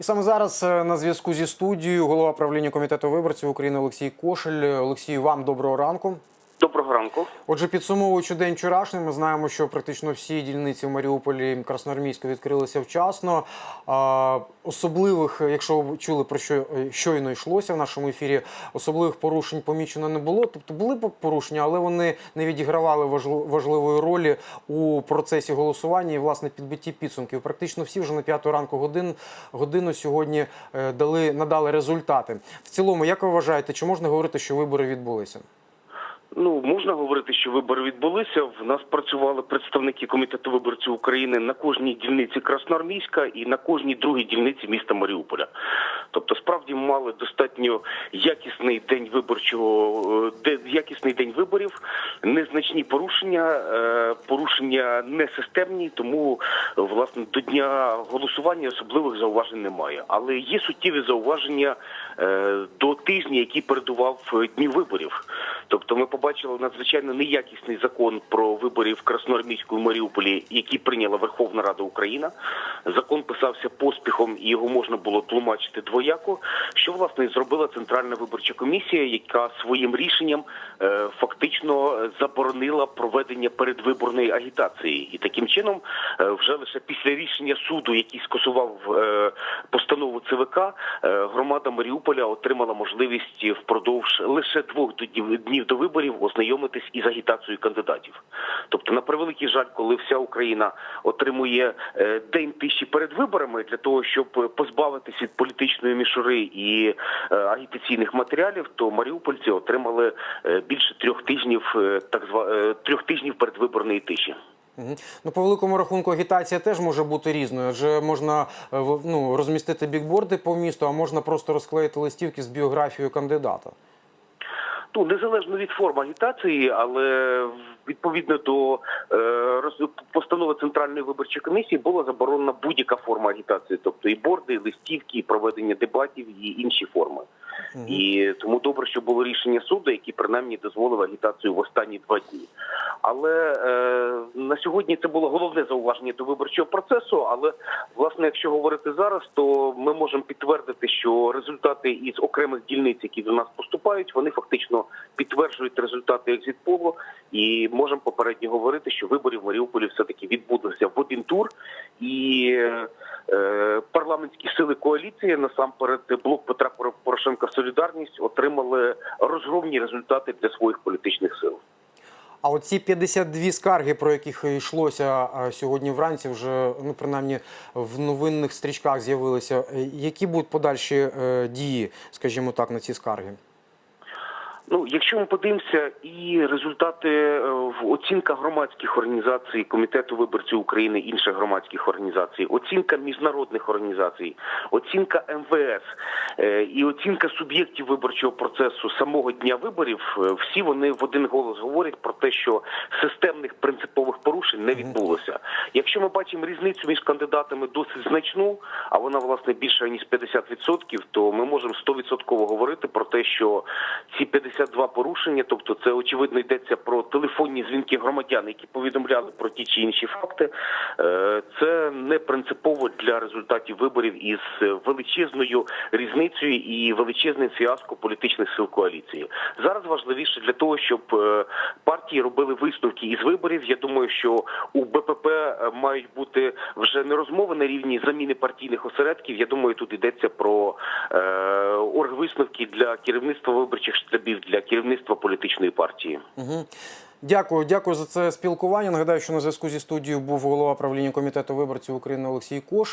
І саме зараз е, на зв'язку зі студією голова правління комітету виборців України Олексій Кошель. Олексій, вам доброго ранку. Доброго ранку. Отже, підсумовуючи день вчорашній, ми знаємо, що практично всі дільниці в Маріуполі Красноармійська відкрилися вчасно. Особливих, якщо ви чули про що е, щойно йшлося в нашому ефірі, особливих порушень помічено не було. Тобто були порушення, але вони не відігравали важл- важливої ролі у процесі голосування і власне підбитті підсумків. Практично всі вже на п'яту ранку годин годину сьогодні е, дали надали результати. В цілому, як ви вважаєте, чи можна говорити, що вибори відбулися? Ну можна говорити, що вибори відбулися. В нас працювали представники комітету виборців України на кожній дільниці Красноармійська і на кожній другій дільниці міста Маріуполя. Тобто, справді мали достатньо якісний день виборчого, е, якісний день виборів, незначні порушення, е, порушення несистемні, тому е, власне до дня голосування особливих зауважень немає. Але є суттєві зауваження е, до тижня, який передував дні виборів. Тобто, ми побачили надзвичайно неякісний закон про вибори в Красноармійську Маріуполі, який прийняла Верховна Рада Україна. Закон писався поспіхом, і його можна було тлумачити двояко. Що власне зробила Центральна виборча комісія, яка своїм рішенням е, фактично заборонила проведення передвиборної агітації, і таким чином, е, вже лише після рішення суду, який скасував е, постанову ЦВК, громада Маріуполя отримала можливість впродовж лише двох днів днів до виборів ознайомитись із агітацією кандидатів. Тобто, на превеликий жаль, коли вся Україна отримує е, день тиші перед виборами для того, щоб позбавитись від політичної мішури і е, агітаційних матеріалів, то маріупольці отримали е, більше трьох тижнів е, так зва е, трьох тижнів передвиборної тиші. Ну, по великому рахунку, агітація теж може бути різною. Адже можна е, ну, розмістити бікборди по місту, а можна просто розклеїти листівки з біографією кандидата. Ну, незалежно від форм агітації, але відповідно до е, постанови Центральної виборчої комісії була заборонена будь-яка форма агітації, тобто і борди, і листівки, і проведення дебатів, і інші форми. І тому добре, що було рішення суду, який принаймні дозволив агітацію в останні два дні. Але е, на сьогодні це було головне зауваження до виборчого процесу. Але власне, якщо говорити зараз, то ми можемо підтвердити, що результати із окремих дільниць, які до нас поступають, вони фактично підтверджують результати екзитполу, і можемо попередньо говорити, що вибори в Маріуполі все таки відбудуться в один тур, і е, парламентські сили коаліції насамперед блок Петра Поро- Порошенка Солідарність отримали розгромні результати для своїх політичних сил. А оці 52 скарги, про яких йшлося сьогодні вранці, вже ну принаймні в новинних стрічках з'явилися. Е, Які будуть подальші е, дії, скажімо так, на ці скарги? Ну, якщо ми подивимося, і результати е, в оцінка громадських організацій, комітету виборців України, інших громадських організацій, оцінка міжнародних організацій, оцінка МВС е, і оцінка суб'єктів виборчого процесу самого дня виборів, е, всі вони в один голос говорять про те, що системних принципових порушень не відбулося. Якщо ми бачимо різницю між кандидатами досить значну, а вона власне більше ніж 50%, то ми можемо 100% говорити про те, що ці 52 порушення, тобто це очевидно йдеться про телефонні дзвінки громадян, які повідомляли про ті чи інші факти. е, Це не принципово для результатів виборів із величезною різницею і величезним фіаско політичних сил коаліції. Зараз важливіше для того, щоб е, партії робили висновки із виборів. Я думаю, що у БПП е, мають бути вже не розмови на рівні заміни партійних осередків. Я думаю, тут йдеться про е, оргвисновки для керівництва виборчих штабів, для керівництва політичної партії. Угу. Дякую, дякую за це спілкування. Нагадаю, що на зв'язку зі студією був голова правління комітету виборців України Олексій Кош.